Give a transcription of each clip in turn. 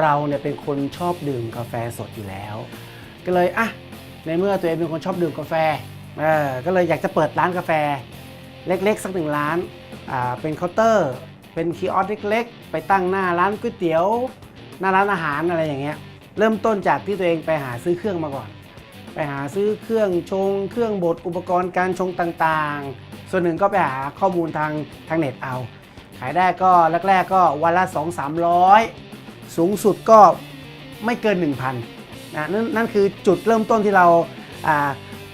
เราเนี่ยเป็นคนชอบดื่มกาแฟสดอยู่แล้ว ก็เลยอะในเมื่อตัวเองเป็นคนชอบดื่มกาแฟเออก็เลยอยากจะเปิดร้านกาแฟ เล็กๆ สักหนึ่งร้านอ่าเป็นเคาน์เตอร์ เป็นคีออสเล็กๆ ไปตั้งหน้าร้านก๋วยเตี๋ยวหน้าร้านอาหารอะไรอย่างเงี้ยเริ่มต้นจากที่ตัวเองไปหาซื้อเครื่องมาก่อน ไปหาซื้อเครื่องชง เครื่องบดอุปกรณ์การชงต่างๆ ส่วนหนึ่งก็ไปหาข้อมูลทางทางเน็ตเอา ขายได้ก็แรกๆก็วันละ 2 3 0 0 สูงสุดก็ไม่เกิน 1,000นะนั่นนั่นคือจุดเริ่มต้นที่เรา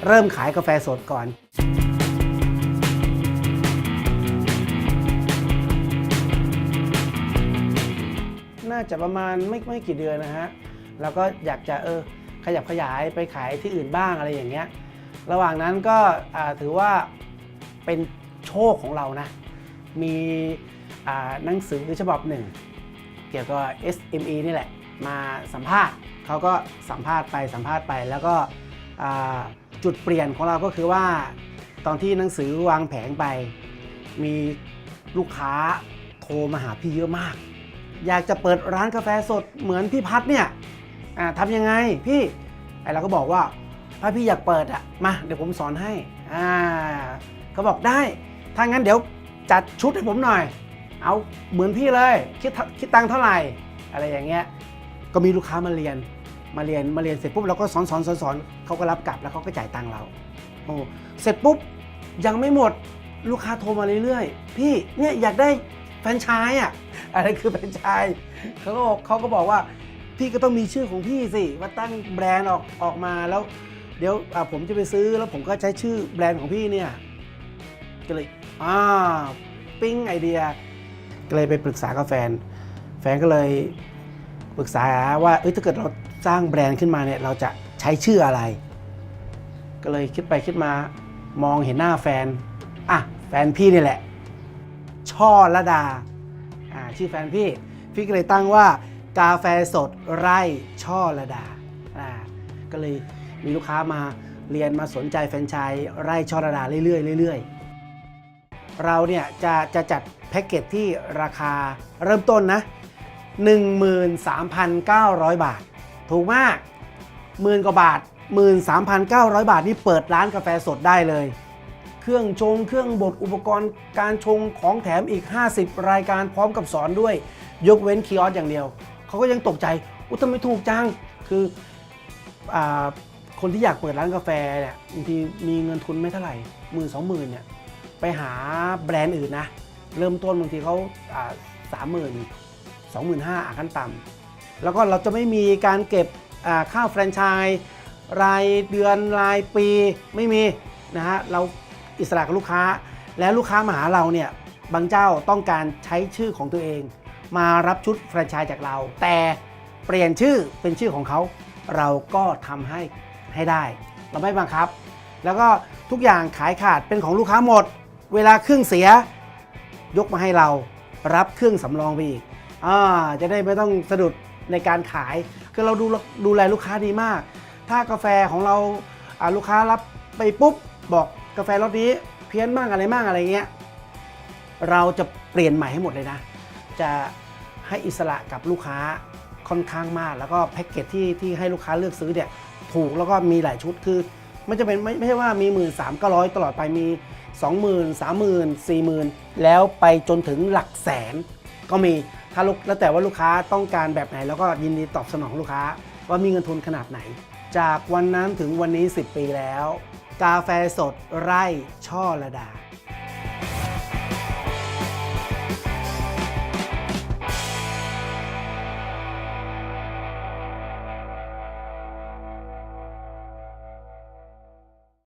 เริ่มขายกาแฟสดก่อน น่าจะประมาณไม่ไม่กี่เดือนนะฮะแล้วก็อยากจะเออขยับขยายไปขายที่อื่นบ้างอะไรอย่างเงี้ย ระหว่างนั้นก็ถือว่าเป็นโชคของเรานะ มีหนังสือฉบับหนึ่ง เกี่ยวกับ SME นี่แหละ มาสัมภาษณ์เขาก็สัมภาษณ์ไปสัมภาษณ์ไป แล้วก็จุดเปลี่ยนของเราก็คือว่า ตอนที่หนังสือวางแผงไป มีลูกค้าโทรมาหาพี่เยอะมาก อยากจะเปิดร้านกาแฟสดเหมือนพี่พัดเนี่ยทำยังไงพี่ไอเราก็บอกว่าถ้าพี่อยากเปิดอะมาเดี๋ยวผมสอนให้อ่าเขาบอกได้ ถ้างั้นเดี๋ยวจัดชุดให้ผมหน่อย เอาเหมือนพี่เลยคิดคิดตังเท่าไหร่ อะไรอย่างเงี้ยก็มีลูกค้ามาเรียนมาเรียนมาเรียนเสร็จปุ๊บเราก็สอนสอนสอนสอนเขาก็รับกลับแล้วเขาก็จ่ายตังเราโอ้เสร็จปุ๊บยังไม่หมดลูกค้าโทรมาเรื่อยๆ พี่เนี่ยอยากได้แฟรนไชส์อะอะไรคือแฟรนไชส์เขาก็บอกเขาก็บอกว่าพี่ก็ต้องมีชื่อของพี่สิว่าตั้งแบรนด์ออกออกมาแล้ว เดี๋ยวผมจะไปซื้อแล้วผมก็ใช้ชื่อแบรนด์ของพี่เนี่ยก็เลยอ่าปิ้งไอเดีย ก็เลยไปปรึกษากับแฟน แฟนก็เลยปรึกษาว่าเอ้ยถ้าเกิดเราสร้างแบรนด์ขึ้นมาเนี่ยเราจะใช้ชื่ออะไร ก็เลยคิดไปคิดมามองเห็นหน้าแฟนอะแฟนพี่นี่แหละ ช่อระดาอ่าชื่อแฟนพี่ พี่ก็เลยตั้งว่ากาแฟสดไร่ช่อระดาอ่าก็เลยมีลูกค้ามาเรียนมาสนใจแฟนชส์ไร่ช่อระดาเรื่อยๆเรื่อยๆ เราเนี่ยจะจะจัดแพ็กเกจที่ราคาเริ่มต้นนะ 13,900 บาท ถูกมากหมื่นกว่าบาท 13,900 บาทนี่เปิดร้านกาแฟสดได้เลย เครื่องชงเครื่องบดอุปกรณ์การชงของแถมอีก 50 รายการพร้อมกับสอนด้วย ยกเว้นคีออสอย่างเดียว เขาก็ยังตกใจ อุยทำไมถูกจัง คืออาคนที่อยากเปิดร้านกาแฟเนี่ยบางทีมีเงินทุนไม่เท่าไหร่หมื่นสองหมื่นเนี่ย ไปหาแบรนด์อื่นนะ เริ่มต้นบางทีเขาสามหมื่นสองหมื่นห้าขั้นต่ำแล้วก็เราจะไม่มีการเก็บค่าแฟรนไชส์รายเดือนรายปีไม่มีนะฮะเราอิสระกับลูกค้า แล้วลูกค้ามาหาเราเนี่ยบางเจ้าต้องการใช้ชื่อของตัวเอง มารับชุดแฟรนไชส์จากเรา แต่เปลี่ยนชื่อเป็นชื่อของเขาเราก็ทำให้ให้ได้ เราไม่บังคับ แล้วก็ทุกอย่างขายขาดเป็นของลูกค้าหมด เวลาเครื่องเสีย ยกมาให้เรารับเครื่องสำรองไปอีกอ่าจะได้ไม่ต้องสะดุดในการขาย คือเราดูดูแลลูกค้าดีมาก ถ้ากาแฟของเราลูกค้ารับไปปุ๊บบอกกาแฟรสนี้เพี้ยนบ้างอะไรบ้างอะไรเงี้ยเราจะเปลี่ยนใหม่ให้หมดเลยนะ จะให้อิสระกับลูกค้าค่อนข้างมาก แล้วก็แพ็กเกจที่ที่ให้ลูกค้าเลือกซื้อเนี่ยถูกแล้วก็มีหลายชุดคือ ไม่จะเป็นไม่ไม่ใช่ว่ามีหมื่นสามก็ร้อยตลอดไปมี 20,000 30,000 40,000 แล้วไปจนถึงหลักแสน ก็มีถ้าลูกแล้วแต่ว่าลูกค้าต้องการแบบไหน แล้วก็ยินดีตอบสนองลูกค้า ว่ามีเงินทุนขนาดไหน จากวันนั้นถึงวันนี้ 10 ปีแล้ว กาแฟสดไร่ช่อระดา